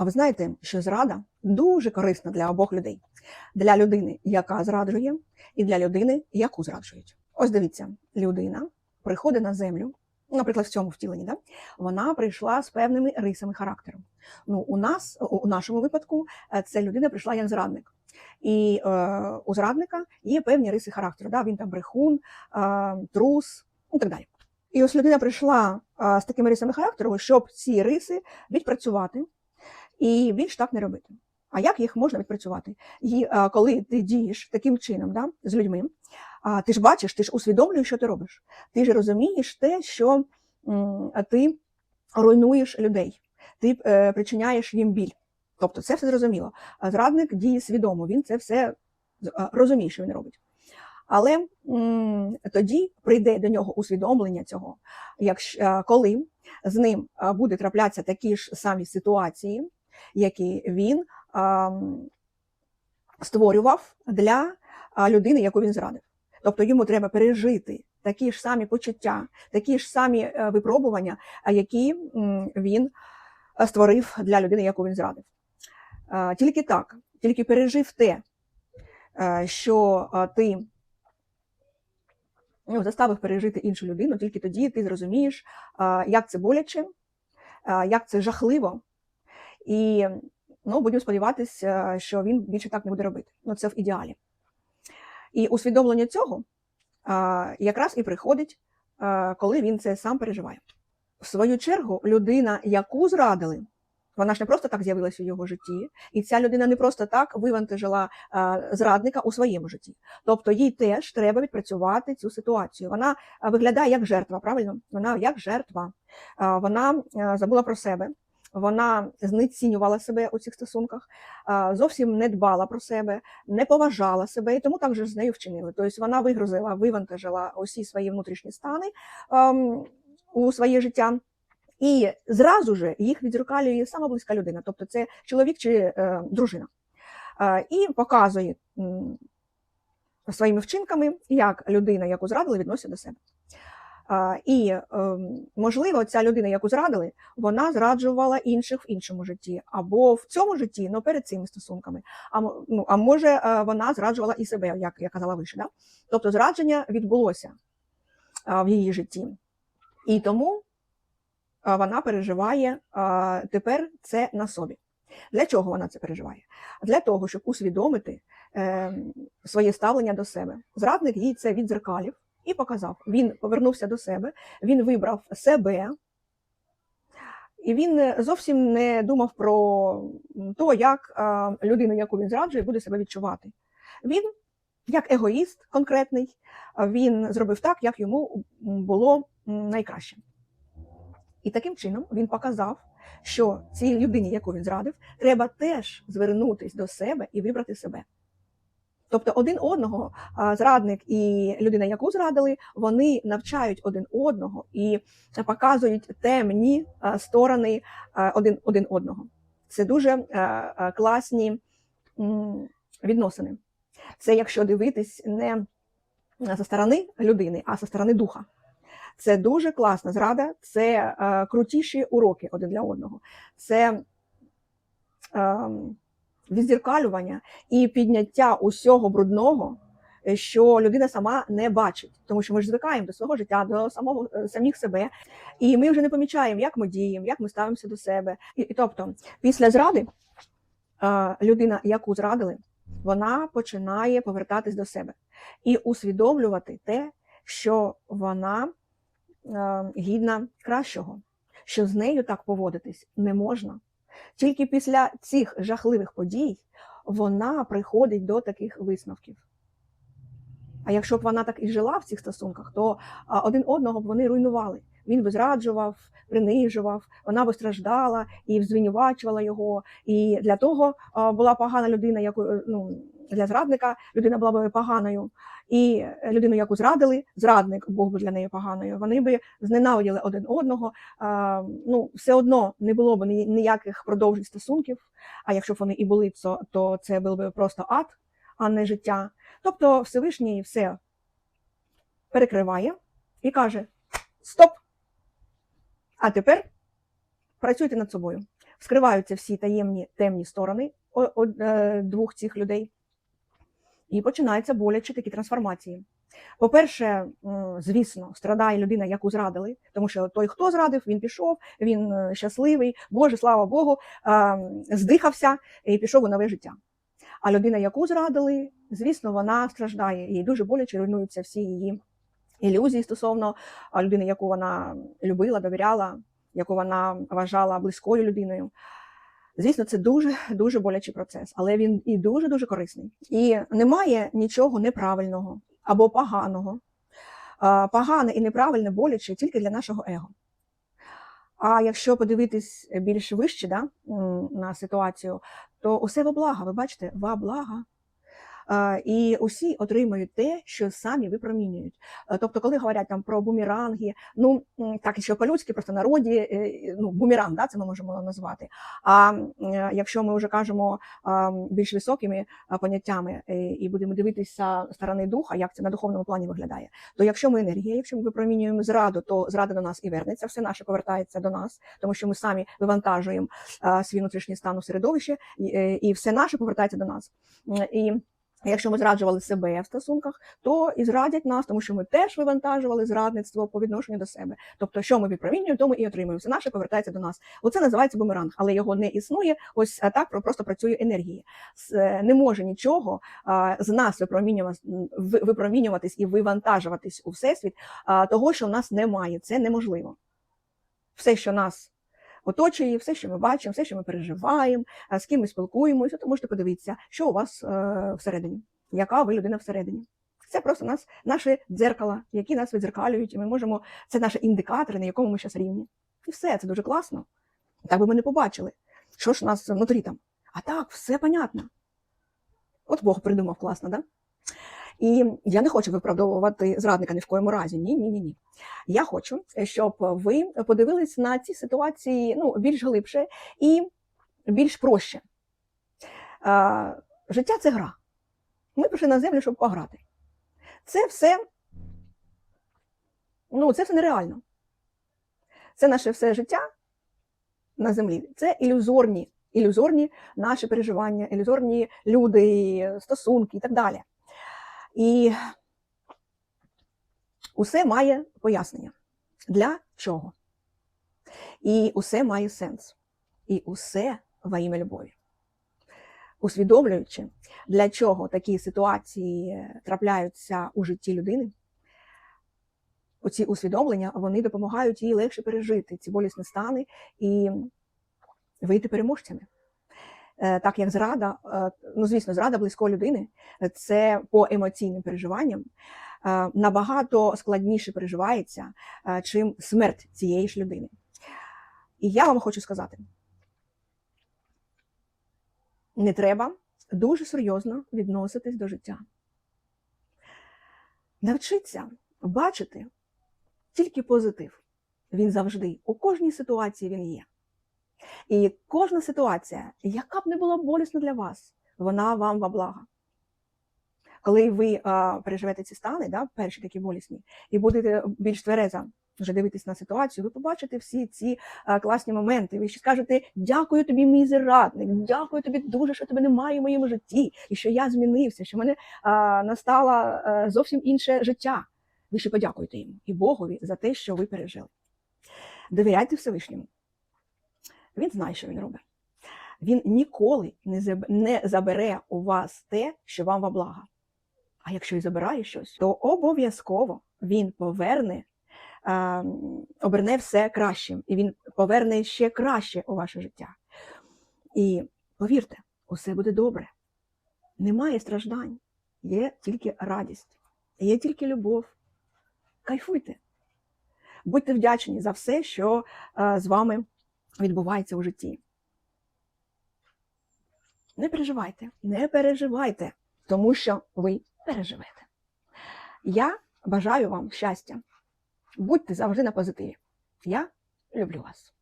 А ви знаєте, що зрада дуже корисна для обох людей: для людини, яка зраджує, і для людини, яку зраджують. Ось дивіться, людина приходить на землю, наприклад, в цьому втіленні, да? вона прийшла з певними рисами характеру. Ну, у нас, у нашому випадку, е, це людина прийшла як зрадник. І е, у зрадника є певні риси характеру. Да? Він там брехун, е, трус і так далі. І ось людина прийшла е, з такими рисами характеру, щоб ці риси відпрацювати і більш так не робити. А як їх можна відпрацювати? І а, коли ти дієш таким чином да, з людьми, а, ти ж бачиш, ти ж усвідомлюєш, що ти робиш. Ти ж розумієш те, що м, ти руйнуєш людей, ти е, причиняєш їм біль. Тобто це все зрозуміло. Зрадник діє свідомо, він це все розуміє, що він робить. Але м, тоді прийде до нього усвідомлення цього, якщо, коли з ним буде траплятися такі ж самі ситуації, які він створював для людини, яку він зрадив. Тобто йому треба пережити такі ж самі почуття, такі ж самі е, випробування, які він створив для людини, яку він зрадив. Тільки так, тільки пережив те, е, що ти ну, заставив пережити іншу людину, тільки тоді ти зрозумієш, як це боляче, як це жахливо. І ну, будемо сподіватися, що він більше так не буде робити. Ну, це в ідеалі. І усвідомлення цього якраз і приходить, коли він це сам переживає. В свою чергу, людина, яку зрадили, вона ж не просто так з'явилася у його житті, і ця людина не просто так вивантажила зрадника у своєму житті. Тобто їй теж треба відпрацювати цю ситуацію. Вона виглядає як жертва, правильно? Вона як жертва. Вона забула про себе, вона знецінювала себе у цих стосунках, зовсім не дбала про себе, не поважала себе, і тому так же з нею вчинили. Тобто вона вигрузила, вивантажила усі свої внутрішні стани ем, у своє життя. І зразу же їх відзеркалює сама близька людина, тобто це чоловік чи е, дружина, е, і показує м, своїми вчинками, як людина, яку зрадили, відноситься до себе. І ем, можливо, ця людина, яку зрадили, вона зраджувала інших в іншому житті, або в цьому житті, ну перед цими стосунками. А ну, а може, е, вона зраджувала і себе, як я казала вище. Да? Тобто зрадження відбулося в її житті, і тому вона переживає тепер це на собі. Для чого вона це переживає? Для того, щоб усвідомити е, своє ставлення до себе. Зрадник їй це відзеркалів і показав. Він повернувся до себе, він вибрав себе, і він е, зовсім не думав про те, як а, людина, яку він зраджує, буде себе відчувати. Він, як егоїст конкретний, він зробив так, як йому було найкраще. І таким чином він показав, що цій людині, яку він зрадив, треба теж звернутись до себе і вибрати себе. Тобто один одного зрадник і людина, яку зрадили, вони навчають один одного і показують темні сторони один, один одного. Це дуже класні відносини. Це якщо дивитись не зі сторони людини, а зі сторони духа. Це дуже класна зрада, це крутіші уроки один для одного. Це е, відзеркалювання і підняття усього брудного, е, що людина сама не бачить. Тому що ми ж звикаємо до свого життя, до самого е, самих себе, і ми вже не помічаємо, як ми діємо, як ми ставимося до себе. І, і тобто, після зради е, людина, яку зрадили, вона починає повертатись до себе і усвідомлювати те, що вона гідна кращого, що з нею так поводитись не можна. Тільки після цих жахливих подій вона приходить до таких висновків. А якщо б вона так і жила в цих стосунках, то один одного б вони руйнували. Він би зраджував, принижував, вона би страждала і звинувачувала його. І для того була погана людина, яку ну для зрадника людина була б поганою. І людину, яку зрадили, зрадник був би для неї поганою. Вони би зненавиділи один одного. Ну, все одно не було б ніяких продовжень стосунків. А якщо б вони і були, то, це був би просто ад, а не життя. Тобто Всевишній все перекриває і каже: Стоп! А тепер працюйте над собою. вскриваються всі таємні темні сторони е, двох цих людей, і починаються болячі такі трансформації. По-перше, звісно, страдає людина, яку зрадили, тому що той, хто зрадив, він пішов, він е, щасливий, Боже, слава Богу, здихався і пішов у нове життя. А людина, яку зрадили, звісно, вона страждає, їй дуже боляче руйнуються всі її ілюзії стосовно людини, яку вона любила, довіряла, яку вона вважала близькою людиною. Звісно, це дуже дуже болячий процес, але він і дуже дуже корисний. І немає нічого неправильного або поганого. Погане і неправильне боляче тільки для нашого его. А якщо подивитись більш вище да, на ситуацію, то усе во благо, ви бачите, во благо. І усі отримують те, що самі випромінюють. Е, Тобто, коли говорять там про бумеранги, ну так що по-людськи, просто народі, е, ну бумеранг, да, це ми можемо назвати. А е, якщо ми вже кажемо більш високими поняттями і будемо дивитися сторони духа, як це на духовному плані виглядає, то якщо ми енергія, якщо ми випромінюємо зраду, то зрада до нас і вернеться, все наше повертається до нас, тому що ми самі вивантажуємо свій внутрішній стан у середовище, і, все наше повертається до нас. І Якщо ми зраджували себе в стосунках, то і зрадять нас, тому що ми теж вивантажували зрадництво по відношенню до себе. Тобто, що ми відпромінюємо, то ми і отримуємо. Все наше повертається до нас. Оце називається бумеранг, але його не існує. Ось так просто працює енергія. Е, Не може нічого з нас випромінюватись, випромінюватись і вивантажуватись у всесвіт, того, що в нас немає. Це неможливо. Все, що нас оточує, все, що ми бачимо, все, що ми переживаємо, з ким ми спілкуємося, то можете подивитися, що у вас е, всередині, яка ви людина всередині. Це просто нас, наші дзеркала, які нас відзеркалюють, і ми можемо, це наші індикатори, на якому ми зараз рівні. І все, це дуже класно. Так би ми не побачили, що ж у нас внутрі там. А так, все понятно. От Бог придумав класно, да? І я не хочу виправдовувати зрадника ні в коєму разі. Ні, ні, ні, ні. Я хочу, щоб ви подивились на ці ситуації ну, більш глибше і більш проще. А, життя це гра. Ми прийшли на землю, щоб пограти. Це все, ну, це все нереально. Це наше все життя на землі. Це ілюзорні, ілюзорні наші переживання, ілюзорні люди, стосунки і так далі. І усе має пояснення. Для чого? І усе має сенс. І усе во ім'я любові. Усвідомлюючи, для чого такі ситуації трапляються у житті людини, оці усвідомлення вони допомагають їй легше пережити ці болісні стани і вийти переможцями. Е, Так як зрада, е, ну звісно, зрада близької людини це по емоційним переживанням е, набагато складніше переживається, чим смерть цієї ж людини. І я вам хочу сказати: не треба дуже серйозно відноситись до життя. Навчиться бачити тільки позитив. Він завжди, у кожній ситуації він є. І кожна ситуація, яка б не була болісна для вас, вона вам во благо. Коли ви а, переживете ці стани, да, перші такі болісні, і будете більш тверезо вже дивитись на ситуацію, ви побачите всі ці а, класні моменти. Ви ще скажете дякую тобі, мій зрадник, дякую тобі дуже, що тебе немає в моєму житті, і що я змінився, що в мене а, настало а, зовсім інше життя. Ви ще подякуєте йому і Богові за те, що ви пережили. Довіряйте Всевишньому. Він знає, що він робить. Він ніколи не забере у вас те, що вам во благо. А якщо і забирає щось, то обов'язково він поверне, е, оберне все кращим, і він поверне ще краще у ваше життя. І повірте, усе буде добре. Немає страждань, є тільки радість, є тільки любов. Кайфуйте. Будьте вдячні за все, що е, з вами відбувається у житті. Не переживайте, не переживайте, тому що ви переживете. Я бажаю вам щастя. Будьте завжди на позитиві. Я люблю вас.